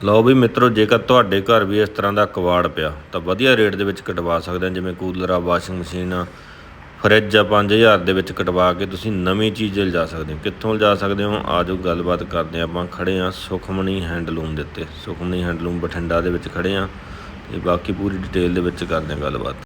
ਲਓ ਵੀ ਮਿੱਤਰੋ, ਜੇਕਰ ਤੁਹਾਡੇ ਘਰ ਵੀ ਇਸ ਤਰ੍ਹਾਂ ਦਾ ਕਵਾੜ ਪਿਆ, ਤਾਂ ਵਧੀਆ ਰੇਟ ਦੇ ਵਿੱਚ ਕਟਵਾ ਸਕਦੇ ਆ ਜਿਵੇਂ ਕੂਲਰ ਆ, ਵਾਸ਼ਿੰਗ ਮਸ਼ੀਨ ਆ, ਫਰਿੱਜ ਆ 5000 ਦੇ ਵਿੱਚ ਕਟਵਾ ਕੇ ਤੁਸੀਂ ਨਵੀਂ ਚੀਜ਼ ਲਿਜਾ ਸਕਦੇ ਹੋ। ਕਿੱਥੋਂ ਲਿਜਾ ਸਕਦੇ ਹੋ? ਆਜੋ ਗੱਲਬਾਤ ਕਰਦੇ ਹਾਂ। ਆਪਾਂ ਖੜੇ ਆ ਸੁਖਮਣੀ ਹੈਂਡਲੂਮ ਦੇ ਉੱਤੇ। ਸੁਖਮਣੀ ਹੈਂਡਲੂਮ ਬਠਿੰਡਾ ਦੇ ਵਿੱਚ ਖੜੇ ਆ ਤੇ ਬਾਕੀ ਪੂਰੀ ਡਿਟੇਲ ਦੇ ਵਿੱਚ ਕਰਦੇ ਹਾਂ ਗੱਲਬਾਤ।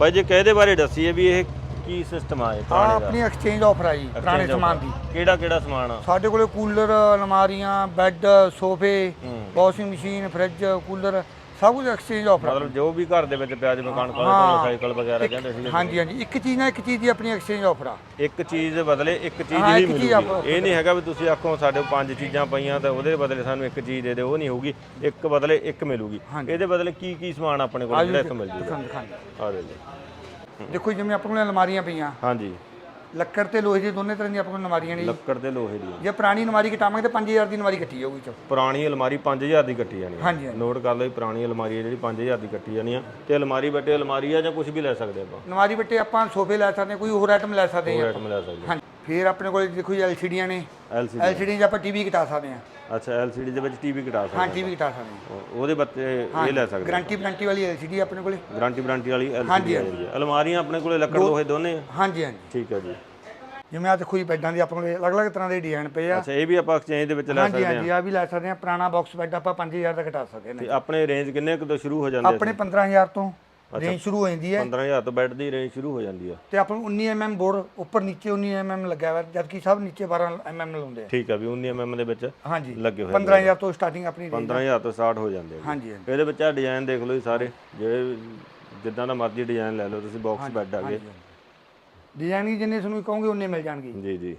ਬਾਈ ਜੀ, ਕਿਹਦੇ ਬਾਰੇ ਦੱਸੀਏ ਵੀ ਇਹ ਕੀ ਸਿਸਟਮ ਆ ਇਹ ਆ ਆਪਣੀ ਐਕਸਚੇਂਜ ਆਫਰ ਆ ਜੀ ਪੁਰਾਣੇ ਸਮਾਨ ਦੀ। ਕਿਹੜਾ ਕਿਹੜਾ ਸਮਾਨ ਆ? ਸਾਡੇ ਕੋਲੇ ਕੂਲਰ ਅਲਮਾਰੀਆਂ ਬੈੱਡ ਸੋਫੇ ਹੂੰ। ਵਾਸ਼ਿੰਗ ਮਸ਼ੀਨ ਫ੍ਰਿਜ ਕੂਲਰ ਸਭ ਕੁਝ ਐਕਸਚੇਂਜ ਆਫਰ ਆ। ਮਤਲਬ ਜੋ ਵੀ ਘਰ ਦੇ ਵਿੱਚ ਪਿਆ ਜਿਵੇਂ ਕਣਕ ਵਾਲੇ ਹਾਂ। ਸਾਈਕਲ ਵਗੈਰਾ ਕਹਿੰਦੇ ਸੀ ਹਾਂਜੀ ਹਾਂਜੀ। ਇੱਕ ਚੀਜ਼ ਨਾਲ ਇੱਕ ਚੀਜ਼ ਦੀ ਆਪਣੀ ਐਕਸਚੇਂਜ ਆਫਰ ਆ। ਇੱਕ ਚੀਜ਼ ਬਦਲੇ ਇੱਕ ਚੀਜ਼ ਹਾਂ, ਹੀ ਇੱਕ ਚੀਜ਼ ਮਿਲੂਗੀ। ਇਹ ਨਹੀਂ ਹੈਗਾ ਵੀ ਤੁਸੀਂ ਆਖੋ ਸਾਡੇ ਕੋਲ ਪੰਜ ਚੀਜ਼ਾਂ ਪਈਆਂ ਤਾਂ ਉਹਦੇ ਬਦਲੇ ਸਾਨੂੰ ਇੱਕ ਚੀਜ਼ ਦੇ ਦਿਓ ਉਹ ਨਹੀਂ ਹੋਊਗੀ। ਇੱਕ ਬਦਲੇ ਇੱਕ ਮਿਲੂਗੀ। ਹਾਂਜੀ। ਇਹਦੇ ਬਦਲੇ ਕੀ ਕੀ ਸਮਾਨ ਆਪਣੇ ਕੋਲ ਜਿਹੜਾ ਇੱਥੋਂ ਮਿਲ ਜੂਗਾ? ਆ ਦੇ ਲਓ। ਦੇਖੋ ਜਿਵੇਂ ਆਪਣੇ ਕੋਲ ਅਲਮਾਰੀਆਂ ਪਈਆਂ। ਹਾਂਜੀ। ਲੱਕੜ ਤੇ ਲੋਹੇ ਦੀ ਦੋਨੇ ਤਰ੍ਹਾਂ ਦੀਆਂ ਆਪਣੇ ਕੋਲ ਅਲਮਾਰੀਆਂ ਨੇ ਜੀ। ਲੱਕੜ ਤੇ ਲੋਹੇ ਦੀ ਜੇ ਪੁਰਾਣੀ ਅਲਮਾਰੀ ਕਟਾਵਾਂਗੇ ਤਾਂ 5000 ਦੀ ਅਲਮਾਰੀ ਕੱਟੀ ਜਾਊਗੀ ਚੋ ਪੁਰਾਣੀ ਅਲਮਾਰੀ 5000 ਦੀ ਕੱਟੀ ਜਾਣੀ ਹਾਂਜੀ, ਹਾਂਜੀ। ਨੋਟ ਕਰ ਲਓ ਜੀ ਪੁਰਾਣੀ ਅਲਮਾਰੀ ਹੈ ਜਿਹੜੀ 5000 ਦੀ ਕੱਟੀ ਜਾਣੀ ਆ। ਤੇ ਅਲਮਾਰੀ ਬੱਟੇ ਅਲਮਾਰੀ ਆ ਜਾਂ ਕੁਝ ਵੀ ਲੈ ਸਕਦੇ ਆਪਾਂ? ਅਲਮਾਰੀ ਬੱਟੇ ਆਪਾਂ ਸੋਫੇ ਲੈ ਸਕਦੇ ਹਾਂ ਕੋਈ ਹੋਰ ਆਈਟਮ ਲੈ ਸਕਦੇ ਹਾਂ ਆਈਟਮ ਲੈ ਸਕਦੇ ਹਾਂਜੀ। ਫਿਰ ਆਪਣੇ ਕੋਲ ਦੇਖੋ ਜੀ ਐਲਸੀਡੀਆਂ ਨੇ। ਐਲਸੀਡੀ ਐਲਸੀਡੀ 'ਚ ਆਪਾਂ ਟੀਵੀ ਕਟਾ ਸਕਦੇ ਹਾਂ। ਅੱਛਾ ਐਲਸੀਡੀ ਦੇ ਵਿੱਚ ਟੀਵੀ ਹਾਂ ਸਕਦੇ ਟੀਵੀ ਕਟਾ ਸਕਦੇ ਹਾਂ। ਉਹ- ਉਹਦੇ ਬੱਤੇ ਇਹ ਲੈ ਸਕਦੇ ਗਾਰੰਟੀ ਵਾਰੰਟੀ ਵਾਲੀ ਐਲਸੀਡੀ ਆਪਣੇ ਕੋਲੇ। ਗਾਰੰਟੀ ਵਾਰੰਟੀ ਵਾਲੀ ਐਲਸੀਡੀ ਹੈ ਅਲਮਾਰੀਆਂ ਆਪਣੇ ਕੋਲੇ ਲੱਕੜ ਲੋਹੇ ਦੋਨੇ ਆ? ਹਾਂਜੀ ਹਾਂਜੀ। ਠੀਕ ਹੈ ਜੀ। ਜਿਵੇਂ ਆ ਦੇਖੋ ਜੀ ਬੈੱਡਾਂ ਦੀ ਆਪਣੇ ਕੋਲੇ ਅਲੱਗ-ਅਲੱਗ ਤਰ੍ਹਾਂ ਦੇ ਡਿਜ਼ਾਈਨ ਪਏ ਆ। ਅੱਛਾ ਇਹ ਵੀ ਆਪਾਂ ਐਕਸਚੇਂਜ ਦੇ ਵਿੱਚ ਲੈ ਹਾਂਜੀ ਸਕਦੇ ਹਾਂਜੀ ਆ ਵੀ ਲੈ ਸਕਦੇ ਆ ਪੁਰਾਣਾ ਬਾਕਸ ਬੈੱਡ ਆਪਾਂ 5000 ਦਾ ਘਟਾ ਸਕਦੇ ਨੇ ਤੇ ਆਪਣੇ ਰੇਂਜ ਕਿੰਨੇ ਕੁ ਤੋਂ ਸ਼ੁਰੂ ਹੋ ਜਾਂਦੇ ਆ ਆਪਣੇ 15000 ਤੋਂ। ਰੇਂਜ ਸ਼ੁਰੂ ਹੋ ਜਾਂਦੀ ਹੈ। 15000 ਤੋਂ ਬੈੱਡ ਦੀ ਰੇਂਜ ਸ਼ੁਰੂ ਹੋ ਜਾਂਦੀ ਆ। ਤੇ ਆਪਾਂ ਨੂੰ 19 mm ਬੋਰਡ ਉੱਪਰ ਨੀਚੇ 19 mm ਲੱਗਿਆ ਹੋਇਆ ਜਦਕਿ ਸਭ ਨੀਚੇ 12 mm ਲਾਉਂਦੇ ਆ। ਠੀਕ ਆ ਵੀ 19 mm ਦੇ ਵਿੱਚ ਹਾਂਜੀ ਲੱਗੇ ਹੋਏ 15000 ਤੋਂ ਸਟਾਰਟਿੰਗ ਆਪਣੀ range 15000 ਤੋਂ ਸਟਾਰਟ ਹੋ ਜਾਂਦੇ ਆ ਹਾਂਜੀ ਇਹਦੇ ਵਿੱਚ ਆ ਡਿਜ਼ਾਈਨ ਦੇਖ ਲਓ ਜੀ ਸਾਰੇ ਜਿਹੜੇ ਜਿੱਦਾਂ ਦਾ ਮਰਜ਼ੀ ਡਿਜ਼ਾਈਨ ਲੈ ਲਓ ਤੁਸੀਂ ਬਾਕਸ ਬੈੱਡ ਆ ਗਏ। ਡਿਜ਼ਾਈਨ ਜਿੰਨੇ ਤੁਹਾਨੂੰ ਕਹੋਗੇ ਉਹਨੇ ਮਿਲ ਜਾਣਗੇ। ਜੀ ਜੀ।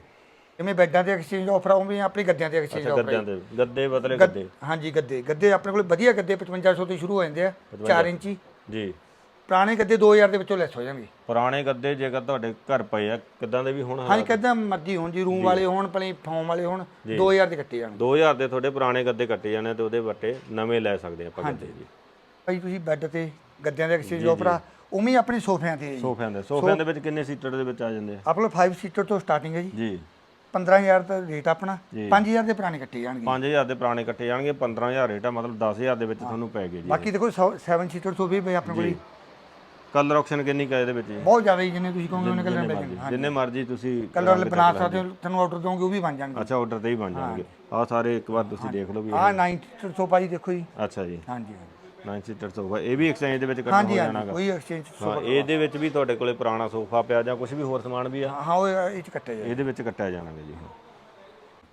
ਜਿਵੇਂ ਬੈੱਡਾਂ ਤੇ ਐਕਸਚੇਂਜ ਆਫਰ ਆਉਂਦੇ ਆ ਆਪਣੀ ਗੱਦਿਆਂ ਤੇ ਐਕਸਚੇਂਜ ਆਫਰ ਗੱਦਿਆਂ ਦੇ ਗੱਦੇ ਬਦਲੇ ਗੱਦੇ ਹਾਂਜੀ ਗੱਦੇ। ਗੱਦੇ ਆਪਣੇ ਕੋਲ ਵਧੀਆ ਗੱਦੇ 5500 ਤੋਂ ਸ਼ੁਰੂ ਹੋ ਜਾਂਦੇ ਆ 4 ਇੰਚੀ। ਜੀ। ਪੁਰਾਣੇ ਗੱਦੇ 2000 ਦੇ ਵਿੱਚੋਂ ਲੈਸ ਹੋ ਜਾਣਗੇ। ਪੁਰਾਣੇ ਗੱਦੇ ਜੇਕਰ ਤੁਹਾਡੇ ਘਰ ਪਏ ਆ ਕਿਦਾਂ ਦੇ ਵੀ ਹੁਣ ਹਾਂਜੀ ਕਿੱਦਾਂ ਮਰਜ਼ੀ ਹੋਣ ਜੀ ਰੂਮ ਵਾਲੇ ਹੋਣ ਭਲੇ ਫੋਮ ਵਾਲੇ ਹੋਣ 2000 ਦੇ ਕੱਟੇ ਜਾਣਗੇ 2000 ਦੇ ਤੁਹਾਡੇ ਪੁਰਾਣੇ ਗੱਦੇ ਕੱਟੇ ਜਾਣੇ ਤੇ ਉਹਦੇ ਵੱਟੇ ਨਵੇਂ ਲੈ ਸਕਦੇ ਆਪਾਂ ਗੱਦੇ ਜੀ। ਭਾਈ ਤੁਸੀਂ ਬੈੱਡ ਤੇ ਗੱਦਿਆਂ ਦੇ ਐਕਸਚੇਂਜ ਆਫਰ ਉਵੇਂ ਆਪਣੇ ਸੋਫਿਆਂ ਤੇ ਸੋਫਿਆਂ ਦੇ ਸੋਫਿਆਂ ਦੇ ਵਿੱਚ ਕਿੰਨੇ ਸੀਟਰ ਦੇ ਵਿੱਚ ਆ ਜਾਂਦੇ ਆ? ਆਪਣੇ ਕੋਲ 5 ਸੀਟਰ ਤੋਂ ਸਟਾਰਟਿੰਗ ਹੈ ਜੀ। ਜੀ। 15000 ਦਾ ਰੇਟ ਆਪਣਾ 5000 ਦੇ ਪੁਰਾਣੇ ਕੱਟੇ ਜਾਣਗੇ। 5000 ਦੇ ਪੁਰਾਣੇ ਕੱਟੇ ਜਾਣਗੇ 15000 ਰੇਟ ਆ ਮਤਲਬ 10000 ਦੇ ਵਿੱਚ ਤੁਹਾਨੂੰ ਪੈ ਗਏ ਜੀ ਬਾਕੀ ਦੇਖੋ 7 ਸੀਟਰ ਸੋਫੇ ਵੀ ਆਪਣੇ ਕੋਲ। ਕਲਰ ਆਪਸ਼ਨ ਕਿੰਨੀ ਕਾ ਇਹਦੇ ਵਿੱਚ ਜੀ? ਬਹੁਤ ਜ਼ਿਆਦਾ ਜੀ ਜਿੰਨੇ ਤੁਸੀਂ ਕਹੋਗੇ ਉਹਨੇ ਕਲਰ ਮਿਲ ਜਾਣਗੇ। ਜਿੰਨੇ ਮਰਜ਼ੀ ਤੁਸੀਂ ਕਲਰ ਬਣਾ ਸਕਦੇ ਹੋ ਤੁਹਾਨੂੰ ਆਰਡਰ ਦੋਗੇ ਉਹ ਵੀ ਬਣ ਜਾਣਗੇ। ਅੱਛਾ ਆਰਡਰ ਤੇ ਹੀ ਬਣ ਜਾਣਗੇ। ਆਹ ਸਾਰੇ ਇੱਕ ਵਾਰ ਤੁਸੀਂ ਦੇਖ ਲਓ ਵੀ ਆਹ 9 ਸੀਟਰ ਸੋਫਾ ਜੀ ਦੇਖੋ ਜੀ। ਅੱਛਾ ਜੀ। ਹਾਂਜੀ ਹਾਂਜੀ। 9 ਸੀਟਰ ਸੋਫਾ ਇਹ ਵੀ ਐਕਸਚੇਂਜ ਦੇ ਵਿੱਚ ਕੱਢ ਹੋ ਜਾਣਾਗਾ। ਕੋਈ ਐਕਸਚੇਂਜ ਹਾਂ ਇਹਦੇ ਵਿੱਚ ਵੀ ਤੁਹਾਡੇ ਕੋਲੇ ਪੁਰਾਣਾ ਸੋਫਾ ਪਿਆ ਜਾਂ ਕੁਝ ਵੀ ਹੋਰ ਸਮਾਨ ਵੀ ਆ? ਹਾਂ ਉਹ ਇਹ ਚ ਕੱਟੇ ਜਾਏ ਇਹਦੇ ਵਿੱਚ ਕੱਟਿਆ ਜਾਣਾਗਾ ਜੀ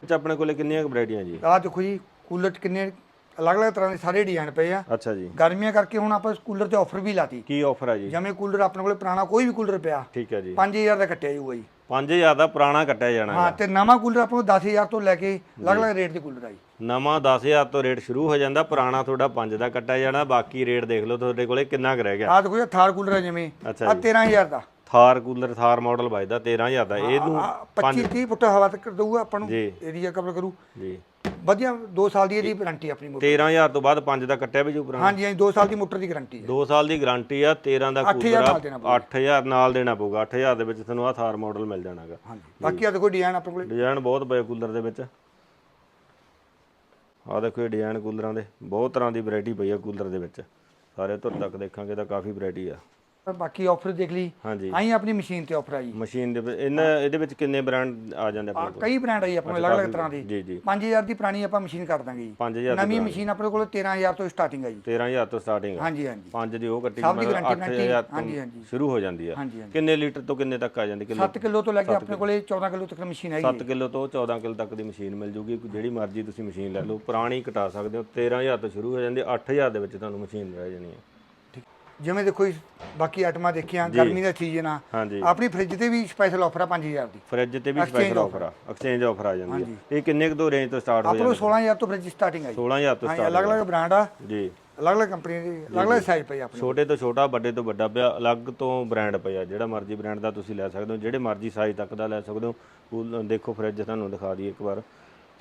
ਵਿੱਚ ਆਪਣੇ ਕੋਲੇ ਕਿੰਨੀਆਂ ਵੈਰਾਈਟੀਆਂ ਜੀ? ਆਹ ਦੇਖੋ ਜੀ ਕੂਲਰ ਕਿੰਨੇ ਅਲੱਗ-ਅਲੱਗ ਤਰ੍ਹਾਂ ਦੇ ਸਾਰੇ ਡਿਜ਼ਾਈਨ ਪਏ ਆ। ਅੱਛਾ ਜੀ। ਗਰਮੀਆਂ ਕਰਕੇ ਹੁਣ ਆਪਾਂ ਕੂਲਰ ਤੇ ਆਫਰ ਵੀ ਲਾਤੀ। ਕੀ ਆਫਰ ਹੈ ਜੀ? ਜਿਵੇਂ ਕੂਲਰ ਆਪਣੇ ਕੋਲੇ ਪੁਰਾਣਾ ਕੋਈ ਵੀ ਕੂਲਰ ਪਿਆ ਠੀਕ ਹੈ ਜੀ। 5000 ਦਾ ਕੱਟਿਆ ਜਾਊਗਾ ਜੀ। 5000 ਦਾ ਪੁਰਾਣਾ ਕੱਟਿਆ ਜਾਣਾ ਹਾਂ ਤੇ ਨਵਾਂ ਕੂਲਰ ਆਪਾਂ ਨੂੰ 10000 ਤੋਂ ਲੈ ਕੇ ਅਲੱਗ-ਅਲੱਗ ਰੇਟ ਦੇ ਕੂਲਰ ਆ ਜੀ। ਨਵਾਂ 10000 ਤੋਂ ਰੇਟ ਸ਼ੁਰੂ ਹੋ ਜਾਂਦਾ ਪੁਰਾਣਾ ਤੁਹਾਡਾ 5 ਦਾ ਕੱਟਿਆ ਜਾਣਾ ਬਾਕੀ ਰੇਟ ਦੇਖ ਲਓ ਤੁਹਾਡੇ ਕੋਲੇ ਕਿੰਨਾ ਕੁ ਰਹਿ ਗਿਆ। ਆਹ ਦੇਖੋ ਜੀ ਥਾਰ ਕੂਲਰ ਆ ਜਿਵੇਂ। ਆ 13000 ਦਾ। ਥਾਰ ਕੂਲਰ ਥਾਰ ਮਾਡਲ ਵੱਜਦਾ 13000 ਦਾ। ਇਹਨੂੰ ਆਹ 25 30 ਫੁੱਟ ਹਵਾ ਤੱਕ ਦਊਗਾ ਆਪਾਂ ਨੂੰ। ਏਰੀਆ ਕਵਰ ਕਰੂ। ਜੀ। ਵਧੀਆ 2 ਸਾਲ ਦੀ ਇਹਦੀ ਵਾਰੰਟੀ ਆਪਣੀ ਮੋਟਰ 13000 ਤੋਂ ਬਾਅਦ 5 ਦਾ ਕੱਟਿਆ ਵੀ ਜੋ ਪੁਰਾਣਾ। ਹਾਂਜੀ ਹਾਂਜੀ 2 ਸਾਲ ਦੀ ਮੋਟਰ ਦੀ ਗਾਰੰਟੀ ਹੈ। 2 ਸਾਲ ਦੀ ਗਾਰੰਟੀ ਆ 13 ਦਾ 8000 ਕੂਲਰ ਨਾਲ ਦੇਣਾ 8000 ਨਾਲ ਦੇਣਾ ਪਊਗਾ। 8000 ਦੇ ਵਿੱਚ ਤੁਹਾਨੂੰ ਆ ਥਾਰ ਮਾਡਲ ਮਿਲ ਜਾਣਾਗਾ। ਹਾਂਜੀ ਬਾਕੀ ਆ ਦੇਖੋ ਡਿਜ਼ਾਈਨ ਆਪਣੇ ਕੋਲੇ। ਡਿਜ਼ਾਈਨ ਬਹੁਤ ਪਏ ਕੂਲਰ ਦੇ ਵਿੱਚ। ਆ ਦੇਖੋ ਇਹ ਡਿਜ਼ਾਈਨ ਕੂਲਰਾਂ ਦੇ। ਬਹੁਤ ਤਰ੍ਹਾਂ ਦੀ ਵੈਰਾਈਟੀ ਪਈ ਆ ਕੂਲਰ ਦੇ ਵਿੱਚ। ਸਾਰੇ ਧੁਰ ਤੱਕ ਦੇਖਾਂਗੇ ਤਾਂ ਕਾਫੀ ਵੈਰਾਈਟੀ ਆ। ਬਾਕੀ ਆਫਰ ਦੇਖ ਲਈ। ਹਾਂਜੀ। ਆਈ ਆਪਣੀ ਮਸ਼ੀਨ ਤੇ ਆਫਰ ਆਈ। ਮਸ਼ੀਨ ਦੇ ਇਹਨਾਂ ਇਹਦੇ ਵਿੱਚ ਕਿੰਨੇ ਬ੍ਰਾਂਡ ਆ ਜਾਂਦੇ ਆਪਣੇ ਕੋਲ? ਕਈ ਬ੍ਰਾਂਡ ਆਈ ਆਪਣੇ ਅਲੱਗ-ਅਲੱਗ ਤਰ੍ਹਾਂ ਦੀ। ਜੀ ਜੀ। 5000 ਦੀ ਪੁਰਾਣੀ ਆਪਾਂ ਮਸ਼ੀਨ ਕਰ ਦਾਂਗੇ ਜੀ। 5000 ਨਵੀਂ ਮਸ਼ੀਨ ਆਪਣੇ ਕੋਲ 13000 ਤੋਂ ਸਟਾਰਟਿੰਗ ਹੈ ਜੀ। 13000 ਤੋਂ ਸਟਾਰਟਿੰਗ ਆ। ਹਾਂਜੀ ਹਾਂਜੀ। 5 ਦੀ ਉਹ ਕੱਟੀ ਮਤਲਬ guarantee 8000 ਤੋਂ ਹਾਂਜੀ, ਹਾਂਜੀ। ਸ਼ੁਰੂ ਹੋ ਜਾਂਦੀ ਆ। ਕਿੰਨੇ ਲੀਟਰ ਤੋਂ ਕਿੰਨੇ ਤੱਕ ਆ ਜਾਂਦੀ? ਕਿਲੋ 7 ਕਿਲੋ ਤੋਂ ਲੈ ਕੇ ਆਪਣੇ ਕੋਲੇ। 14 ਕਿਲੋ ਤੱਕ ਮਸ਼ੀਨ ਹੈਗੀ 7 ਕਿਲੋ ਤੋਂ 14 ਕਿਲੋ ਤੱਕ ਦੀ ਮਸ਼ੀਨ ਮਿਲ ਜੂਗੀ। ਜਿਹੜੀ ਮਰਜ਼ੀ ਤੁਸੀਂ ਮਸ਼ੀਨ ਲੈ ਲਓ। ਪੁਰਾਣੀ ਕਟਾ ਸਕਦੇ ਹੋ। 13000 ਤੋਂ ਸ਼ੁਰੂ ਹੋ ਜਾਂਦੀ 8000 ਦੇ ਵਿੱਚ ਤੁਹਾਨੂੰ ਮਸ਼ੀਨ ਰਹਿ ਜਾਣੀ ਹੈ ਜਿਵੇਂ ਦੇਖੋ ਜੀ, ਬਾਕੀ ਆਈਟਮਾਂ ਦੇਖੀਆਂ ਗਰਮੀ ਦਾ ਸੀਜ਼ਨ ਆ। ਹਾਂਜੀ। ਆਪਣੀ ਫ੍ਰਿਜ ਤੇ ਵੀ ਸਪੈਸ਼ਲ ਆਫਰ ਆ 5000 ਦੀ। ਫ੍ਰਿਜ ਤੇ ਵੀ ਸਪੈਸ਼ਲ ਆਫਰ ਆ। ਐਕਸਚੇਂਜ ਆਫਰ ਆ ਜਾਂਦੀ ਹੈ ਇਹ ਕਿੰਨੇ ਕੁ ਤੋਂ ਰੇਂਜ ਤੋਂ ਸਟਾਰਟ ਹੋ ਆਪਾਂ ਨੂੰ 16000 ਤੋਂ ਫ੍ਰਿਜ ਸਟਾਰਟਿੰਗ ਹੈ ਜੀ। 16000 ਤੋਂ ਹਾਂਜੀ ਸਟਾਰਟ ਅਲੱਗ-ਅਲੱਗ ਬ੍ਰਾਂਡ ਆ। ਜੀ। ਅਲੱਗ-ਅਲੱਗ ਕੰਪਨੀ ਦੀ ਅਲੱਗ-ਅਲੱਗ ਸਾਈਜ਼ ਪਈ ਆਪਣੇ। ਛੋਟੇ ਤੋਂ ਛੋਟਾ ਵੱਡੇ ਤੋਂ ਵੱਡਾ ਪਿਆ ਅਲੱਗ ਤੋਂ ਬ੍ਰਾਂਡ ਪਿਆ। ਜਿਹੜਾ ਮਰਜ਼ੀ ਬ੍ਰਾਂਡ ਦਾ ਤੁਸੀਂ ਲੈ ਸਕਦੇ ਹੋ ਜਿਹੜੇ ਮਰਜ਼ੀ ਸਾਈਜ਼ ਤੱਕ ਦਾ ਲੈ ਸਕਦੇ ਹੋ। ਉਹ ਦੇਖੋ ਫ੍ਰਿਜ ਤੁਹਾਨੂੰ ਦਿਖਾ ਦਈਏ ਇੱਕ ਵਾਰ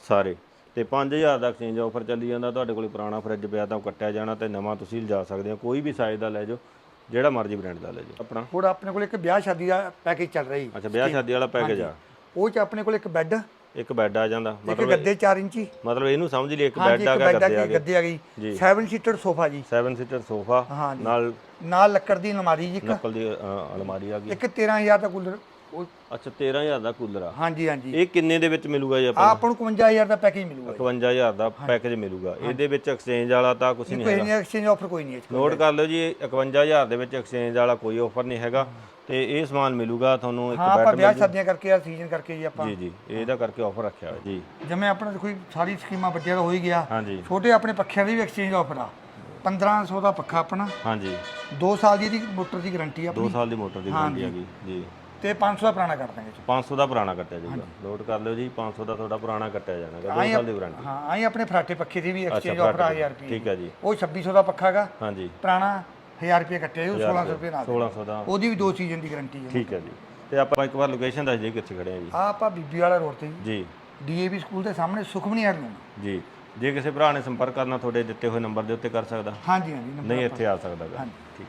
ਸਾਰੇ। ਤੇ 5000 ਦਾ ਐਕਸਚੇਂਜ ਆਫਰ ਚੱਲੀ ਜਾਂਦਾ ਤੁਹਾਡੇ ਕੋਲ ਪੁਰਾਣਾ ਫ੍ਰਿਜ ਪਿਆ ਤਾਂ ਉਹ ਕੱਟਿਆ ਜਾਣਾ ਤੇ ਨਵਾਂ ਤੁਸੀਂ ਲਿਜਾ ਸਕਦੇ ਹੋ ਕੋਈ ਵੀ ਸਾਈਜ਼ ਦਾ ਲੈ ਜਾਓ ਜਿਹੜਾ ਮਰਜ਼ੀ ਬ੍ਰਾਂਡ ਦਾ ਲੈ ਜਾਓ। ਆਪਣਾ? ਹੁਣ ਆਪਣੇ ਕੋਲ ਇੱਕ ਵਿਆਹ ਸ਼ਾਦੀ ਦਾ ਪੈਕੇਜ ਚੱਲ ਰਹੀ ਅੱਛਾ ਵਿਆਹ ਸ਼ਾਦੀ ਵਾਲਾ ਪੈਕੇਜ ਆ? ਉਹ ਚ ਆਪਣੇ ਕੋਲ ਇੱਕ ਬੈੱਡ ਇੱਕ ਬੈੱਡ ਆ ਜਾਂਦਾ ਇੱਕ ਮਤਲਬ ਗੱਦੇ 4 ਇੰਚੀ। ਮਤਲਬ ਇਹਨੂੰ ਸਮਝ ਲਈ ਇੱਕ ਬੈੱਡ ਆ ਗਿਆ ਗੱਦੇ ਆ ਗਈ ਗੱਦੇ ਆ ਗਈ। ਜੀ। 7 ਸੀਟਰ ਸੋਫਾ ਜੀ। 7 ਸੀਟਰ ਸੋਫਾ। ਨਾਲ ਨਾਲ ਲੱਕੜ ਦੀ ਅਲਮਾਰੀ ਜੀ ਇੱਕ। ਨਕਲ ਦੀ ਅਲਮਾਰੀ ਆ ਗਈ। ਇੱਕ 13000 ਦਾ ਕੂਲਰ। ਉਹ- ਅੱਛਾ 13000 ਦਾ ਕੂਲਰ ਆ। ਹਾਂਜੀ ਹਾਂਜੀ। ਇਹ ਕਿੰਨੇ ਦੇ ਵਿੱਚ ਮਿਲੂਗਾ ਜੀ ਆ ਆਪਾਂ ਆਪਾਂ ਨੂੰ 51000 ਦਾ ਪੈਕੇਜ ਮਿਲੂਗਾ 51000 ਦਾ ਪੈਕੇਜ ਮਿਲੂਗਾ। ਇਹਦੇ ਵਿੱਚ ਐਕਸਚੇਂਜ ਵਾਲਾ ਤਾਂ ਕੁਝ ਨਹੀਂ ਕੋਈ ਹੈਗਾ। ਨਹੀਂ ਐਕਸਚੇਂਜ ਆਫਰ ਕੋਈ ਨਹੀਂ ਹੈ ਨੋਟ ਕਰ ਲਓ ਜੀ ਇਹ 51000 ਦੇ ਵਿੱਚ ਐਕਸਚੇਂਜ ਵਾਲਾ ਕੋਈ ਆਫਰ ਨਹੀਂ ਹੈਗਾ। ਤੇ ਇਹ ਸਮਾਨ ਮਿਲੂਗਾ ਤੁਹਾਨੂੰ ਇੱਕ ਹਾਂ ਆਪਾਂ ਵਿਆਹ ਸ਼ਾਦੀਆਂ ਕਰਕੇ ਆ ਸੀਜ਼ਨ ਕਰਕੇ ਜੀ ਆਪਾਂ। ਜੀ ਜੀ ਇਹਦਾ ਕਰਕੇ ਆਫਰ ਰੱਖਿਆ ਹੋਇਆ ਜੀ। ਜਿਵੇਂ ਆਪਣਾ ਕੋਈ ਸਾਰੀ ਸਕੀਮਾਂ ਬੱਚਿਆਂ ਦਾ ਹੋ ਹੀ ਗਿਆ। ਛੋਟੇ ਆਪਣੇ ਪੱਖਿਆਂ ਦੀ ਵੀ ਐਕਸਚੇਂਜ ਆਫਰ ਆ। 1500 ਦਾ ਪੱਖਾ ਆਪਣਾ। ਹਾਂਜੀ। 2 ਸਾਲ ਦੀ ਇਹਦੀ ਮੋਟਰ ਦੀ ਗਾਰੰਟੀ ਆ 2 ਆਪਣੀ। ਸਾਲ ਦੀ ਮੋਟਰ ਦੀ ਵਾਰੰਟੀ ਹੈਗੀ ਜੀ। ਤੇ 500 ਦਾ ਪੁਰਾਣਾ ਕਰ ਦਾਂਗੇ 500 ਦਾ ਪੁਰਾਣਾ ਕੱਟਿਆ ਜਾਊਗਾ। ਨੋਟ ਕਰ ਲਿਓ ਜੀ 500 ਦਾ ਤੁਹਾਡਾ ਪੁਰਾਣਾ ਕੱਟਿਆ ਜਾਣਾਗਾ 2 ਸਾਲ ਦੀ ਵਾਰੰਟੀ ਹਾਂ ਆਈ ਆਪਣੇ ਫਰਾਟੇ ਪੱਖੇ ਦੀ ਵੀ ਐਕਸਚੇਂਜ ਆਫਰ ਆ ਦੀ। 1000 ਰੁਪਏ ਠੀਕ ਹੈ ਜੀ। ਉਹ 2600 ਦਾ ਪੱਖਾ ਹੈਗਾ ਹਾਂਜੀ। ਪੁਰਾਣਾ 1000 ਰੁਪਏ ਕੱਟੇ ਉਹ 1600 ਰੁਪਏ ਨਾਲ 1600 ਦਾ। ਉਹਦੀ ਵੀ 2 ਸੀਜ਼ਨ ਦੀ ਗਾਰੰਟੀ ਹੈ। ਠੀਕ ਹੈ ਜੀ। ਤੇ ਆਪਾਂ ਇੱਕ ਵਾਰ ਲੋਕੇਸ਼ਨ ਦੱਸ ਦਈਏ ਕਿੱਥੇ ਖੜੇ ਆ ਜੀ। ਆ ਆਪਾਂ ਬੀਬੀ ਵਾਲਾ ਰੋਡ ਤੇ ਜੀ। ਡੀਏਵੀ ਸਕੂਲ ਦੇ ਸਾਹਮਣੇ ਸੁਖਮਨੀ ਹੈਡਲੂਮ ਜੀ। ਜੇ ਕਿਸੇ ਭਰਾ ਨੇ ਸੰਪਰਕ ਕਰਨਾ ਤੁਹਾਡੇ ਦਿੱਤੇ ਹੋਏ ਨੰਬਰ ਦੇ ਉੱਤੇ ਕਰ ਸਕਦਾ। ਹਾਂਜੀ ਹਾਂਜੀ ਨਹੀਂ ਇੱਥੇ ਆ ਸਕਦਾ। ਹਾਂਜੀ।